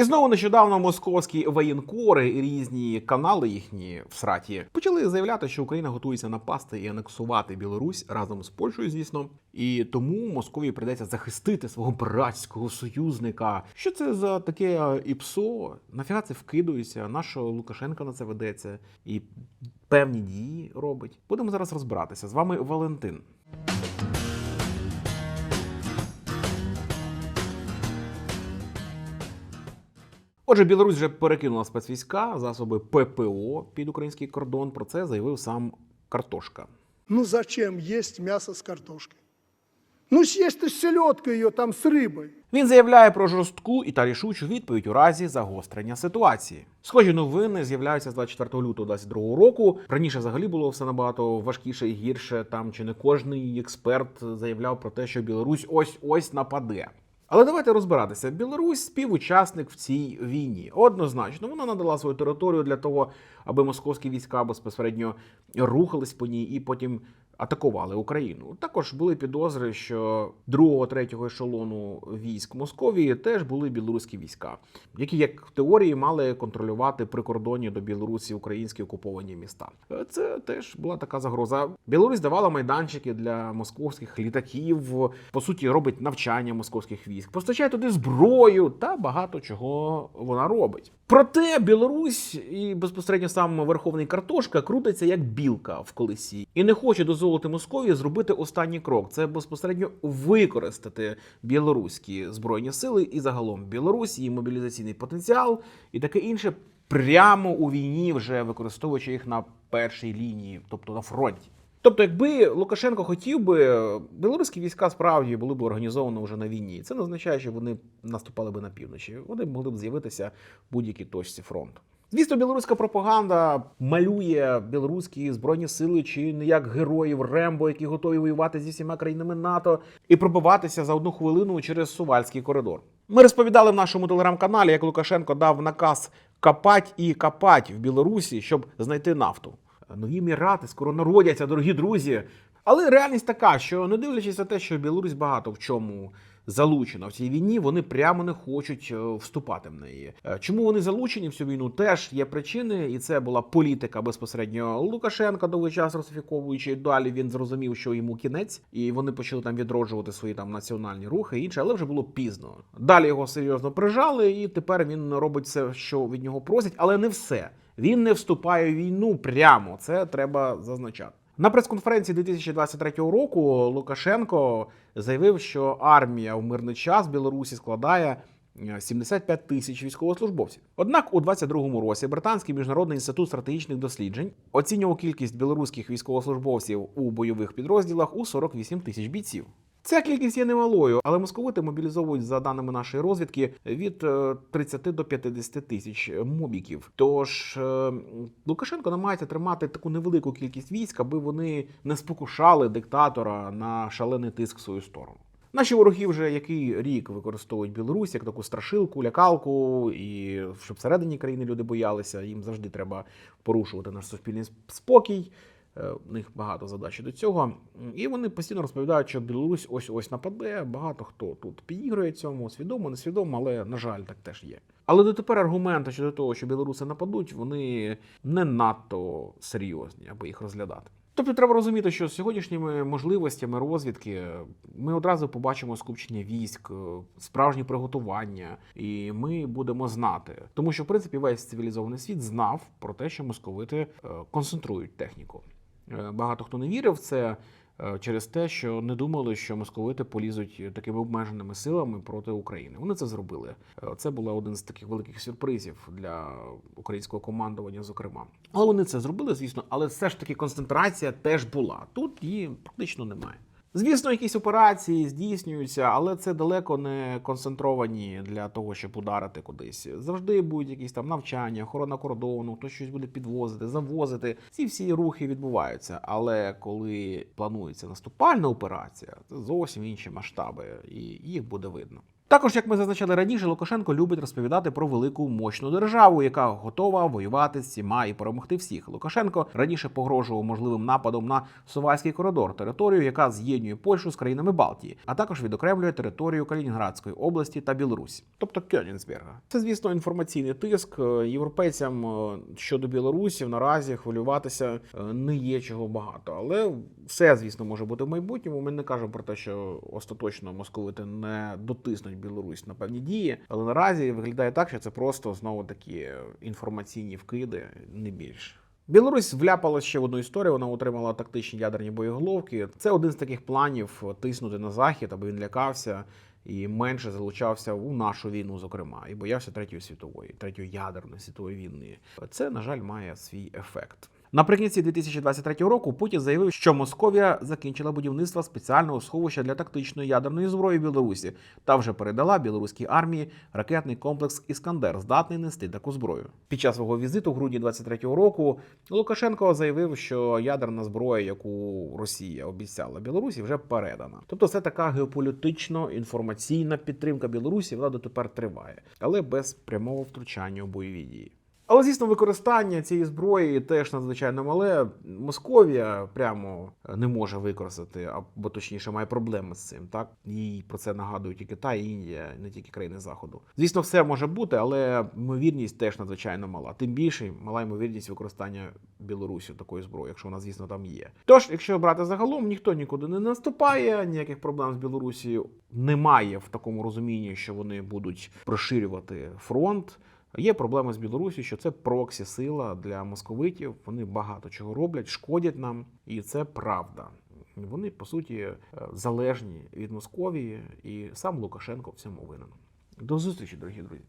І знову нещодавно московські воєнкори і різні канали їхні в сраті почали заявляти, що Україна готується напасти і анексувати Білорусь разом з Польщею, звісно. І тому Московії прийдеться захистити свого братського союзника. Що це за таке е, ІПСО? Нафіга це вкидується? Нащо Лукашенко на це ведеться і певні дії робить? Будемо зараз розбиратися. З вами Валентин. Отже, Білорусь вже перекинула спецвійська, засоби ППО під український кордон. Про це заявив сам Картошка. Ну зачем есть мясо с картошкой? Ну съешь ты селедку ее там с рыбой. Він заявляє про жорстку і та рішучу відповідь у разі загострення ситуації. Схожі новини з'являються з 24 лютого 2022 року. Раніше взагалі було все набагато важкіше і гірше. Там чи не кожний експерт заявляв про те, що Білорусь ось ось нападе. Але давайте розбиратися. Білорусь співучасник в цій війні. Однозначно, вона надала свою територію для того, аби московські війська безпосередньо рухались по ній і потім атакували Україну. Також були підозри, що другого, третього ешелону військ Московії теж були білоруські війська, які, як в теорії, мали контролювати прикордонні до Білорусі українські окуповані міста. Це теж була така загроза. Білорусь давала майданчики для московських літаків. По суті, робить навчання московських військ, постачає туди зброю та багато чого вона робить. Проте Білорусь і безпосередньо сам верховний картошка крутиться як білка в колесі і не хоче дозволити Московії зробити останній крок. Це безпосередньо використати білоруські збройні сили і загалом Білорусь, її мобілізаційний потенціал і таке інше прямо у війні, вже використовуючи їх на першій лінії, тобто на фронті. Тобто, якби Лукашенко хотів би, білоруські війська справді були б організовані вже на війні. Це не означає, що вони наступали би на півночі. Вони могли б з'явитися в будь-якій точці фронту. Звісно, білоруська пропаганда малює білоруські збройні сили чи не як героїв Рембо, які готові воювати зі всіма країнами НАТО і пробиватися за одну хвилину через Сувальський коридор. Ми розповідали в нашому телеграм-каналі, як Лукашенко дав наказ копать і копать в Білорусі, щоб знайти нафту. Нові Емірати скоро народяться, дорогі друзі. Але реальність така, що не дивлячись на те, що Білорусь багато в чому залучена в цій війні, вони прямо не хочуть е, вступати в неї. Е, Чому вони залучені в цю війну? Теж є причини, і це була політика безпосередньо Лукашенка довгий час русифіковуючи. Далі він зрозумів, що йому кінець, і вони почали там відроджувати свої там національні рухи і інше, але вже було пізно. Далі його серйозно прижали, і тепер він робить все, що від нього просять, але не все. Він не вступає в війну прямо. Це треба зазначати. На прес-конференції 2023 року Лукашенко заявив, що армія в мирний час Білорусі складає е, 75 тисяч військовослужбовців. Однак у 2022 році британський міжнародний інститут стратегічних досліджень оцінював кількість білоруських військовослужбовців у бойових підрозділах у 48 тисяч бійців. Ця кількість є немалою, але московити мобілізовують за даними нашої розвідки від е, 30 до 50 тисяч мобіків. Тож е, Лукашенко намагається тримати таку невелику кількість військ, аби вони не спокушали диктатора на шалений тиск в свою сторону. Наші вороги вже який рік використовують Білорусь як таку страшилку, лякалку, і щоб всередині країни люди боялися. Їм завжди треба порушувати наш суспільний спокій. Е, У них багато задач до цього. І вони постійно розповідають, що Білорусь ось ось нападе. Багато хто тут підігрує цьому, свідомо, несвідомо, але на жаль, так теж є. Але дотепер аргументи щодо того, що білоруси нападуть, вони не надто серйозні, аби їх розглядати. Тобто треба розуміти, що з сьогоднішніми можливостями розвідки ми одразу побачимо скупчення військ, е, справжні приготування, і ми будемо знати. Тому що, в принципі, весь цивілізований світ знав про те, що московити е, концентрують техніку. Е, Багато хто не вірив в це е, через те, що не думали, що московити полізуть такими обмеженими силами проти України. Вони це зробили. Е, Це був один з таких великих сюрпризів для українського командування, зокрема. Але вони це зробили, звісно, але все ж таки концентрація теж була. Тут її практично немає. Звісно, якісь операції здійснюються, але це далеко не концентровані для того, щоб ударити кудись. Завжди будуть якісь там навчання, охорона кордону, хтось щось буде підвозити, завозити. Ці всі рухи відбуваються. Але коли планується наступальна операція, це зовсім інші масштаби, і їх буде видно. Також, як ми зазначали раніше, Лукашенко любить розповідати про велику мощну державу, яка готова воювати з всіма і перемогти всіх. Лукашенко раніше погрожував можливим нападом на Сувальський коридор, територію, яка з'єднує Польщу з країнами Балтії, а також відокремлює територію Калінінградської області та Білорусі, тобто Кьонінсберга. Це, звісно, інформаційний тиск Е, європейцям е, щодо Білорусі наразі хвилюватися е, не є чого багато, але все, звісно, може бути в майбутньому. Ми не кажемо про те, що остаточно московити не дотиснуть Білорусь на певні дії, але наразі виглядає так, що це просто знову такі інформаційні вкиди, не більше. Білорусь вляпалась ще в одну історію. Вона отримала тактичні ядерні боєголовки. Це один з таких планів тиснути на захід, аби він лякався і менше залучався у нашу війну, зокрема, і боявся третьої світової, третьої ядерної світової війни. Це, на жаль, має свій ефект. Наприкінці 2023 року Путін заявив, що Московія закінчила будівництво спеціального сховища для тактичної ядерної зброї в Білорусі та вже передала білоруській армії ракетний комплекс Іскандер, здатний нести таку зброю. Під час свого візиту в грудні 23 року Лукашенко заявив, що ядерна зброя, яку Росія обіцяла Білорусі, вже передана. Тобто, це така геополітично-інформаційна підтримка Білорусі. Вона дотепер триває, але без прямого втручання у бойові дії. Але звісно, використання цієї зброї теж надзвичайно мале. Московія прямо не може використати, або точніше має проблеми з цим. Так їй про це нагадують і Китай, і Індія, не тільки країни заходу. Звісно, все може бути, але ймовірність теж надзвичайно мала. Тим більше мала ймовірність використання Білорусі такої зброї, якщо вона, звісно, там є. Тож, якщо брати загалом, ніхто нікуди не наступає, ніяких проблем з Білорусі немає в такому розумінні, що вони будуть розширювати фронт. Є проблема з Білорусі, що це проксі сила для московитів. Вони багато чого роблять, шкодять нам, і це правда. Вони по суті е, залежні від Московії, і сам Лукашенко в цьому винен. До зустрічі, дорогі друзі.